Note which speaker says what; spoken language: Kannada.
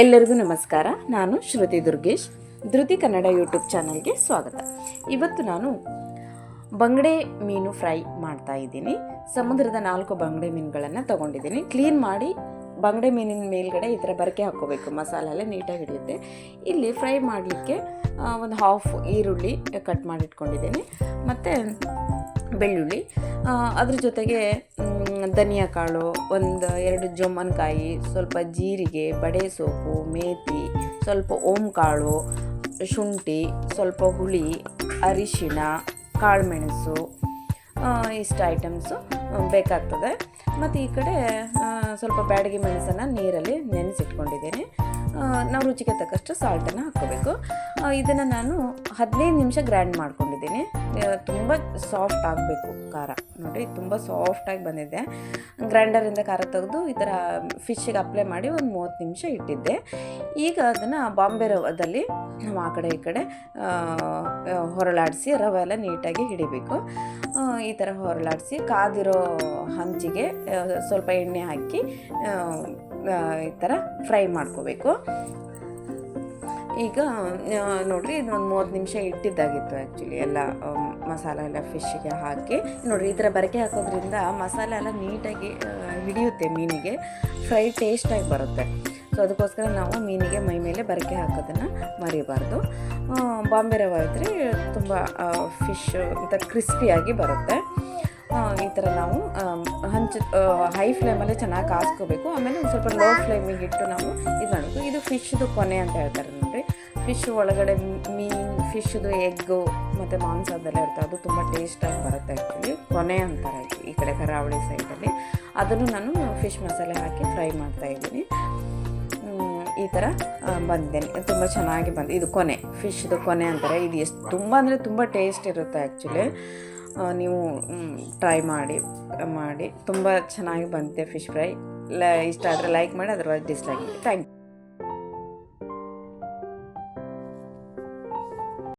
Speaker 1: ಎಲ್ಲರಿಗೂ ನಮಸ್ಕಾರ. ನಾನು ಶ್ರುತಿ ದುರ್ಗೇಶ್. ಧೃತಿ ಕನ್ನಡ ಯೂಟ್ಯೂಬ್ ಚಾನಲ್ಗೆ ಸ್ವಾಗತ. ಇವತ್ತು ನಾನು ಬಂಗಡೆ ಮೀನು ಫ್ರೈ ಮಾಡ್ತಾ ಇದ್ದೀನಿ. ಸಮುದ್ರದ ನಾಲ್ಕು ಬಂಗಡೆ ಮೀನುಗಳನ್ನು ತಗೊಂಡಿದ್ದೀನಿ. ಕ್ಲೀನ್ ಮಾಡಿ ಬಂಗಡೆ ಮೀನಿನ ಮೇಲ್ಗಡೆ ಈ ಥರ ಬರಕೆ ಹಾಕ್ಕೋಬೇಕು. ಮಸಾಲೆ ನೀಟಾಗಿ ಹಿಡಿಯುತ್ತೆ. ಇಲ್ಲಿ ಫ್ರೈ ಮಾಡಲಿಕ್ಕೆ ಒಂದು ಹಾಫ್ ಈರುಳ್ಳಿ ಕಟ್ ಮಾಡಿಟ್ಕೊಂಡಿದ್ದೀನಿ. ಮತ್ತು ಬೆಳ್ಳುಳ್ಳಿ. ಅದ್ರ ಜೊತೆಗೆ ಧನಿಯಾ ಕಾಳು, ಒಂದು ಎರಡು ಜೊಮ್ಮನ್ಕಾಯಿ ಸ್ವಲ್ಪ ಜೀರಿಗೆ, ಬಡೆ ಸೋಪು, ಮೇತಿ, ಸ್ವಲ್ಪ ಓಂ ಕಾಳು, ಶುಂಠಿ, ಸ್ವಲ್ಪ ಹುಳಿ, ಅರಿಶಿಣ, ಕಾಳುಮೆಣಸು ಇಷ್ಟು ಐಟಮ್ಸು ಬೇಕಾಗ್ತದೆ. ಮತ್ತು ಈ ಕಡೆ ಸ್ವಲ್ಪ ಬ್ಯಾಡಗಿ ಮೆಣಸನ್ನು ನೀರಲ್ಲಿ ನೆನೆಸಿಟ್ಕೊಂಡಿದ್ದೀನಿ. ನಾವು ರುಚಿಗೆ ತಕ್ಕಷ್ಟು ಸಾಲ್ಟನ್ನು ಹಾಕ್ಕೋಬೇಕು. ಇದನ್ನು ನಾನು ಹದಿನೈದು ನಿಮಿಷ ಗ್ರೈಂಡ್ ಮಾಡ್ಕೊಂಡಿದ್ದೀನಿ. ತುಂಬ ಸಾಫ್ಟ್ ಆಗಬೇಕು ಖಾರ. ನೋಡಿ, ತುಂಬ ಸಾಫ್ಟಾಗಿ ಬಂದಿದೆ. ಗ್ರೈಂಡರಿಂದ ಖಾರ ತೆಗೆದು ಈ ಥರ ಫಿಶ್ಗೆ ಅಪ್ಲೈ ಮಾಡಿ ಒಂದು ಮೂವತ್ತು ನಿಮಿಷ ಇಟ್ಟಿದ್ದೆ. ಈಗ ಅದನ್ನು ಬಾಂಬೆ ರವದಲ್ಲಿ ನಾವು ಆ ಕಡೆ ಈ ಕಡೆ ಹೊರಳಾಡಿಸಿ ರವೆ ಎಲ್ಲ ನೀಟಾಗಿ ಹಿಡಿಬೇಕು. ಈ ಥರ ಹೊರಳಾಡಿಸಿ ಕಾದಿರೋ ಹಂಚಿಗೆ ಸ್ವಲ್ಪ ಎಣ್ಣೆ ಹಾಕಿ ಈ ಥರ ಫ್ರೈ ಮಾಡ್ಕೋಬೇಕು. ಈಗ ನೋಡಿರಿ ಇದೊಂದು ಇದು ಮೂವತ್ತು ನಿಮಿಷ ಇಟ್ಟಿದ್ದಾಗಿತ್ತು ಆ್ಯಕ್ಚುಲಿ ಎಲ್ಲ ಮಸಾಲೆ ಎಲ್ಲ ಫಿಶ್ಗೆ ಹಾಕಿ. ನೋಡಿರಿ ಈ ಥರ ಬರಕೆ ಹಾಕೋದ್ರಿಂದ ಮಸಾಲೆ ಎಲ್ಲ ನೀಟಾಗಿ ಹಿಡಿಯುತ್ತೆ ಮೀನಿಗೆ. ಫ್ರೈ ಟೇಸ್ಟಾಗಿ ಬರುತ್ತೆ. ಸೊ ಅದಕ್ಕೋಸ್ಕರ ನಾವು ಮೀನಿಗೆ ಮೈ ಮೇಲೆ ಬರಕೆ ಹಾಕೋದನ್ನು ಮರಿಬಾರ್ದು. ಬಾಂಬೆ ರವೆ ಇದ್ದರೆ ತುಂಬ ಫಿಶ್ ಥರ ಕ್ರಿಸ್ಪಿಯಾಗಿ ಬರುತ್ತೆ. ಈ ಥರ ನಾವು ಹಂಚು ಹೈ ಫ್ಲೇಮಲ್ಲಿ ಚೆನ್ನಾಗಿ ಕಾಸ್ಕೋಬೇಕು. ಆಮೇಲೆ ಒಂದು ಸ್ವಲ್ಪ ಲೋ ಫ್ಲೇಮಿಗೆ ಇಟ್ಟು ನಾವು ಇದು ಮಾಡಬೇಕು. ಇದು ಫಿಶ್ದು ಕೊನೆ ಅಂತ ಹೇಳ್ತಾರೆ ನೋಡಿರಿ. ಫಿಶ್ ಒಳಗಡೆ ಮೀನು ಫಿಶ್ದು ಎಗ್ಗು ಮತ್ತು ಮಾಂಸ ಅದೆಲ್ಲ ಇರುತ್ತೆ. ಅದು ತುಂಬ ಟೇಸ್ಟಾಗಿ ಬರುತ್ತೆ ಆ್ಯಕ್ಚುಲಿ ಕೊನೆ ಅಂತಾರೆ ಈ ಕಡೆ ಕರಾವಳಿ ಸೈಡಲ್ಲಿ ಅದನ್ನು ನಾನು ಫಿಶ್ ಮಸಾಲೆ ಹಾಕಿ ಫ್ರೈ ಮಾಡ್ತಾ ಇದ್ದೀನಿ. ಈ ಥರ ಬಂದಿದ್ದೇನೆ ತುಂಬ ಚೆನ್ನಾಗಿ ಬಂದು, ಇದು ಕೊನೆ. ಫಿಶ್ದು ಕೊನೆ ಅಂತಾರೆ. ಇದು ಎಷ್ಟು ತುಂಬ ಅಂದರೆ ತುಂಬ ಟೇಸ್ಟ್ ಇರುತ್ತೆ ಆ್ಯಕ್ಚುಲಿ ನೀವು ಟ್ರೈ ಮಾಡಿ ಮಾಡಿ. ತುಂಬ ಚೆನ್ನಾಗಿ ಬಂತೆ ಫಿಶ್ ಫ್ರೈ ಲ, ಇಷ್ಟ ಆದರೆ ಲೈಕ್ ಮಾಡಿ, ಅದರೊಳಗೆ ಡಿಸ್ಲೈಕ್ ಮಾಡಿ. Thank you